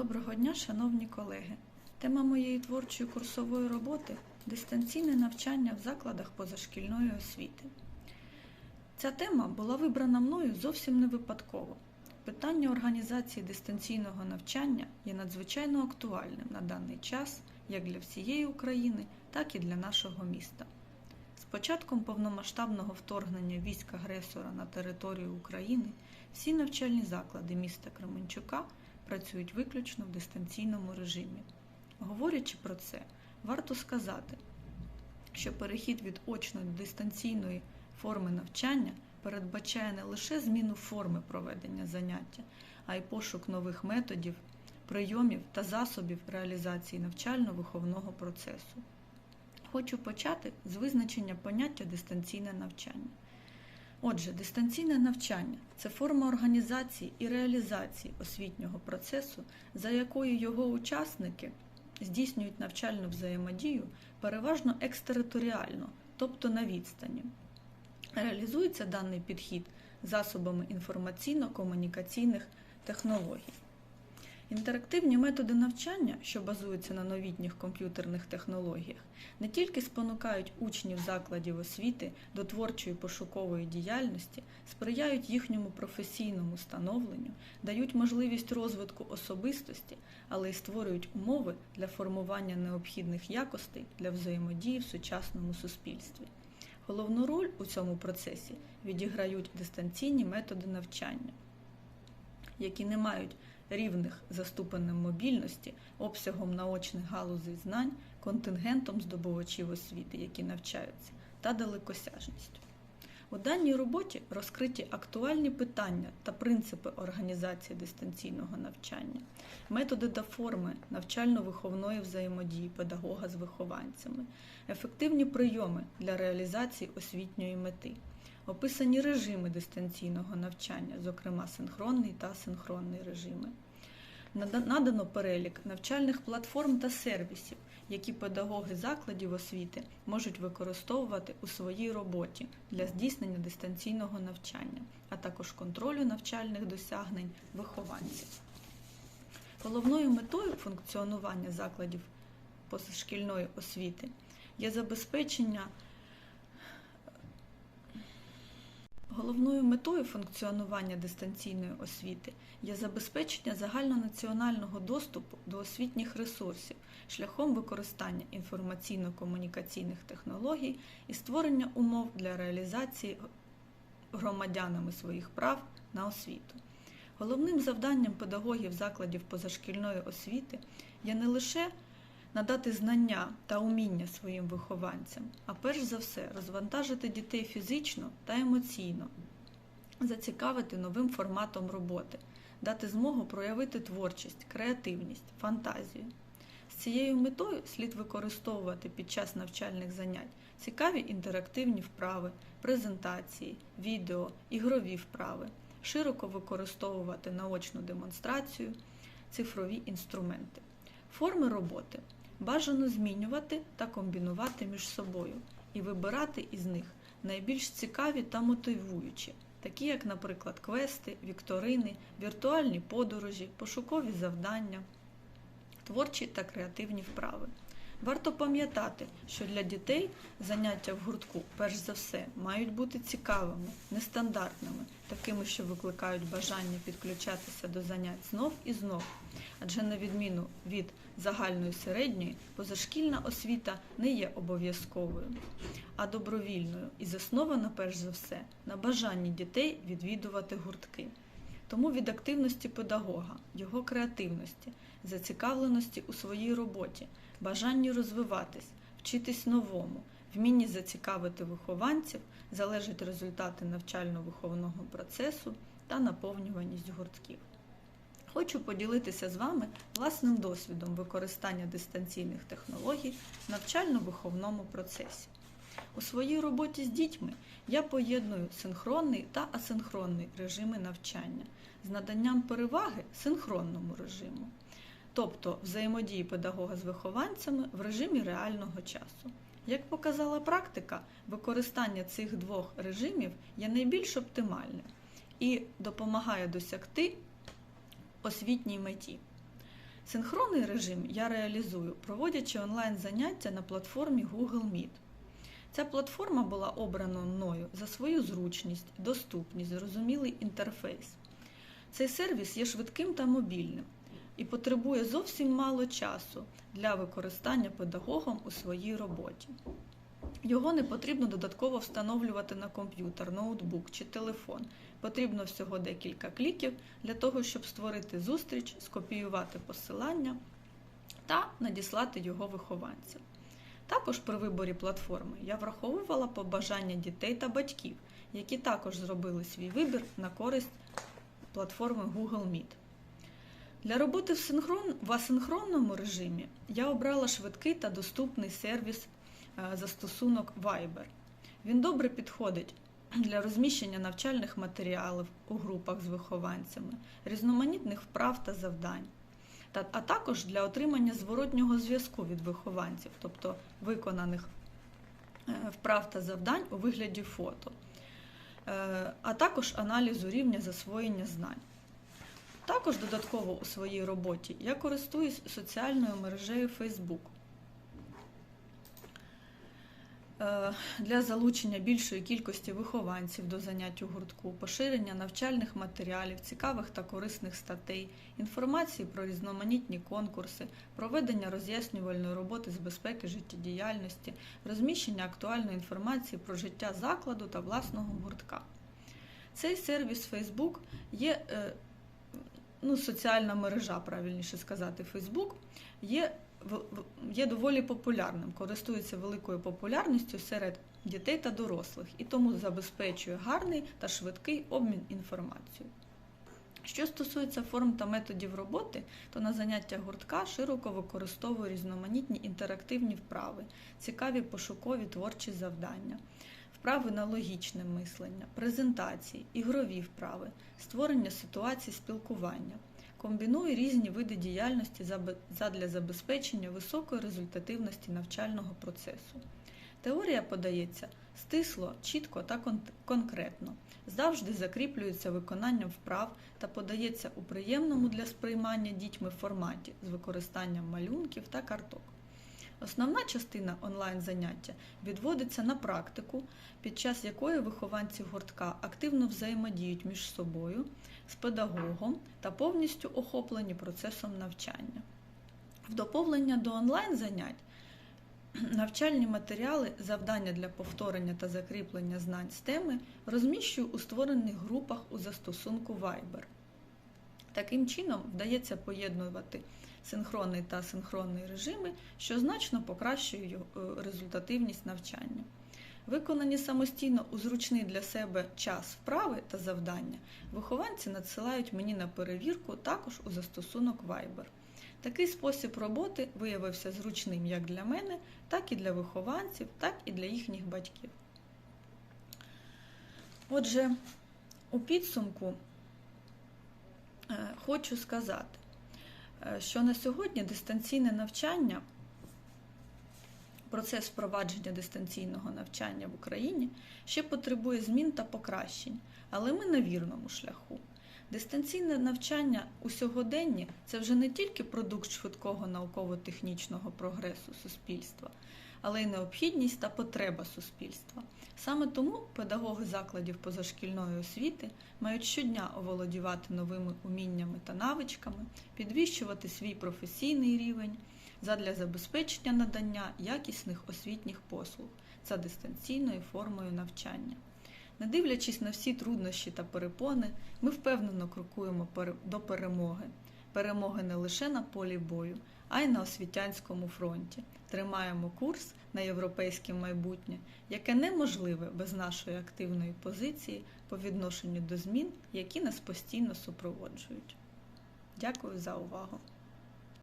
Доброго дня, шановні колеги. Тема моєї творчої курсової роботи дистанційне навчання в закладах позашкільної освіти. Ця тема була вибрана мною зовсім не випадково. Питання організації дистанційного навчання є надзвичайно актуальним на даний час як для всієї України, так і для нашого міста. З початком повномасштабного вторгнення військ агресора на територію України всі навчальні заклади міста Кременчука працюють виключно в дистанційному режимі. Говорячи про це, варто сказати, що перехід від очної до дистанційної форми навчання передбачає не лише зміну форми проведення заняття, а й пошук нових методів, прийомів та засобів реалізації навчально-виховного процесу. Хочу почати з визначення поняття дистанційне навчання. Отже, дистанційне навчання це форма організації і реалізації освітнього процесу, за якою його учасники здійснюють навчальну взаємодію переважно екстериторіально, тобто на відстані. Реалізується даний підхід засобами інформаційно-комунікаційних технологій. Інтерактивні методи навчання, що базуються на новітніх комп'ютерних технологіях, не тільки спонукають учнів закладів освіти до творчої пошукової діяльності, сприяють їхньому професійному становленню, дають можливість розвитку особистості, але й створюють умови для формування необхідних якостей для взаємодії в сучасному суспільстві. Головну роль у цьому процесі відіграють дистанційні методи навчання, які не мають рівних за ступенем мобільності, обсягом наочних галузей знань, контингентом здобувачів освіти, які навчаються, та далекосяжністю. У даній роботі розкриті актуальні питання та принципи організації дистанційного навчання, методи та форми навчально-виховної взаємодії педагога з вихованцями, ефективні прийоми для реалізації освітньої мети, описані режими дистанційного навчання, зокрема синхронний та асинхронний режими. Надано перелік навчальних платформ та сервісів, які педагоги закладів освіти можуть використовувати у своїй роботі для здійснення дистанційного навчання, а також контролю навчальних досягнень вихованців. Головною метою функціонування закладів позашкільної освіти є забезпечення Головною метою функціонування дистанційної освіти є забезпечення загальнонаціонального доступу до освітніх ресурсів шляхом використання інформаційно-комунікаційних технологій і створення умов для реалізації громадянами своїх прав на освіту. Головним завданням педагогів закладів позашкільної освіти є не лише надати знання та уміння своїм вихованцям, а перш за все розвантажити дітей фізично та емоційно, зацікавити новим форматом роботи, дати змогу проявити творчість, креативність, фантазію. З цією метою слід використовувати під час навчальних занять цікаві інтерактивні вправи, презентації, відео, ігрові вправи, широко використовувати наочну демонстрацію, цифрові інструменти. Форми роботи бажано змінювати та комбінувати між собою і вибирати із них найбільш цікаві та мотивуючі, такі як, наприклад, квести, вікторини, віртуальні подорожі, пошукові завдання, творчі та креативні вправи. Варто пам'ятати, що для дітей заняття в гуртку, перш за все, мають бути цікавими, нестандартними, такими, що викликають бажання підключатися до занять знов і знов. Адже, на відміну від загальної середньої, позашкільна освіта не є обов'язковою, а добровільною і заснована, перш за все, на бажанні дітей відвідувати гуртки. Тому від активності педагога, його креативності, зацікавленості у своїй роботі, бажанні розвиватись, вчитись новому, вмінні зацікавити вихованців залежать результати навчально-виховного процесу та наповнюваність гуртків. Хочу поділитися з вами власним досвідом використання дистанційних технологій в навчально-виховному процесі. У своїй роботі з дітьми я поєдную синхронний та асинхронний режими навчання з наданням переваги синхронному режиму, тобто взаємодії педагога з вихованцями в режимі реального часу. Як показала практика, використання цих двох режимів є найбільш оптимальним і допомагає досягти освітній меті. Синхронний режим я реалізую, проводячи онлайн заняття на платформі Google Meet. Ця платформа була обрана мною за свою зручність, доступність, зрозумілий інтерфейс. Цей сервіс є швидким та мобільним і потребує зовсім мало часу для використання педагогом у своїй роботі. Його не потрібно додатково встановлювати на комп'ютер, ноутбук чи телефон. Потрібно всього декілька кліків для того, щоб створити зустріч, скопіювати посилання та надіслати його вихованцям. Також при виборі платформи я враховувала побажання дітей та батьків, які також зробили свій вибір на користь платформи Google Meet. Для роботи в, синхрон... в асинхронному режимі я обрала швидкий та доступний сервіс е, застосунок Viber. Він добре підходить для розміщення навчальних матеріалів у групах з вихованцями, різноманітних вправ та завдань, а також для отримання зворотнього зв'язку від вихованців, тобто виконаних е, вправ та завдань у вигляді фото, е, а також аналізу рівня засвоєння знань. Також додатково у своїй роботі я користуюсь соціальною мережею Facebook для залучення більшої кількості вихованців до занять у гуртку, поширення навчальних матеріалів, цікавих та корисних статей, інформації про різноманітні конкурси, проведення роз'яснювальної роботи з безпеки життєдіяльності, розміщення актуальної інформації про життя закладу та власного гуртка. Цей сервіс Facebook є е, ну, соціальна мережа, правильніше сказати, Facebook, є є доволі популярним, користується великою популярністю серед дітей та дорослих і тому забезпечує гарний та швидкий обмін інформацією. Що стосується форм та методів роботи, то на заняттях гуртка широко використовую різноманітні інтерактивні вправи, цікаві пошукові творчі завдання, вправи на логічне мислення, презентації, ігрові вправи, створення ситуацій спілкування комбінує різні види діяльності задля забезпечення високої результативності навчального процесу. Теорія подається стисло, чітко та конкретно, завжди закріплюється виконанням вправ та подається у приємному для сприймання дітьми форматі з використанням малюнків та карток. Основна частина онлайн-заняття відводиться на практику, під час якої вихованці гуртка активно взаємодіють між собою, з педагогом та повністю охоплені процесом навчання. В доповнення до онлайн-занять навчальні матеріали, завдання для повторення та закріплення знань з теми розміщую у створених групах у застосунку Viber. Таким чином вдається поєднувати синхронний та асинхронний режими, що значно покращує е, результативність навчання. Виконані самостійно у зручний для себе час вправи та завдання, вихованці надсилають мені на перевірку також у застосунок Viber. Такий спосіб роботи виявився зручним як для мене, так і для вихованців, так і для їхніх батьків. Отже, у підсумку хочу сказати, е, що на сьогодні дистанційне навчання процес впровадження дистанційного навчання в Україні ще потребує змін та покращень, але ми на вірному шляху. Дистанційне навчання у сьогоденні це вже не тільки продукт швидкого науково-технічного прогресу суспільства, але й необхідність та потреба суспільства. Саме тому педагоги закладів позашкільної освіти мають щодня оволодівати новими уміннями та навичками, підвищувати свій професійний рівень задля забезпечення надання якісних освітніх послуг за дистанційною формою навчання. Не дивлячись на всі труднощі та перепони, ми впевнено крокуємо до перемоги. Перемоги не лише на полі бою, а й на освітянському фронті. Тримаємо курс на європейське майбутнє, яке неможливе без нашої активної позиції по відношенню до змін, які нас постійно супроводжують. Дякую за увагу!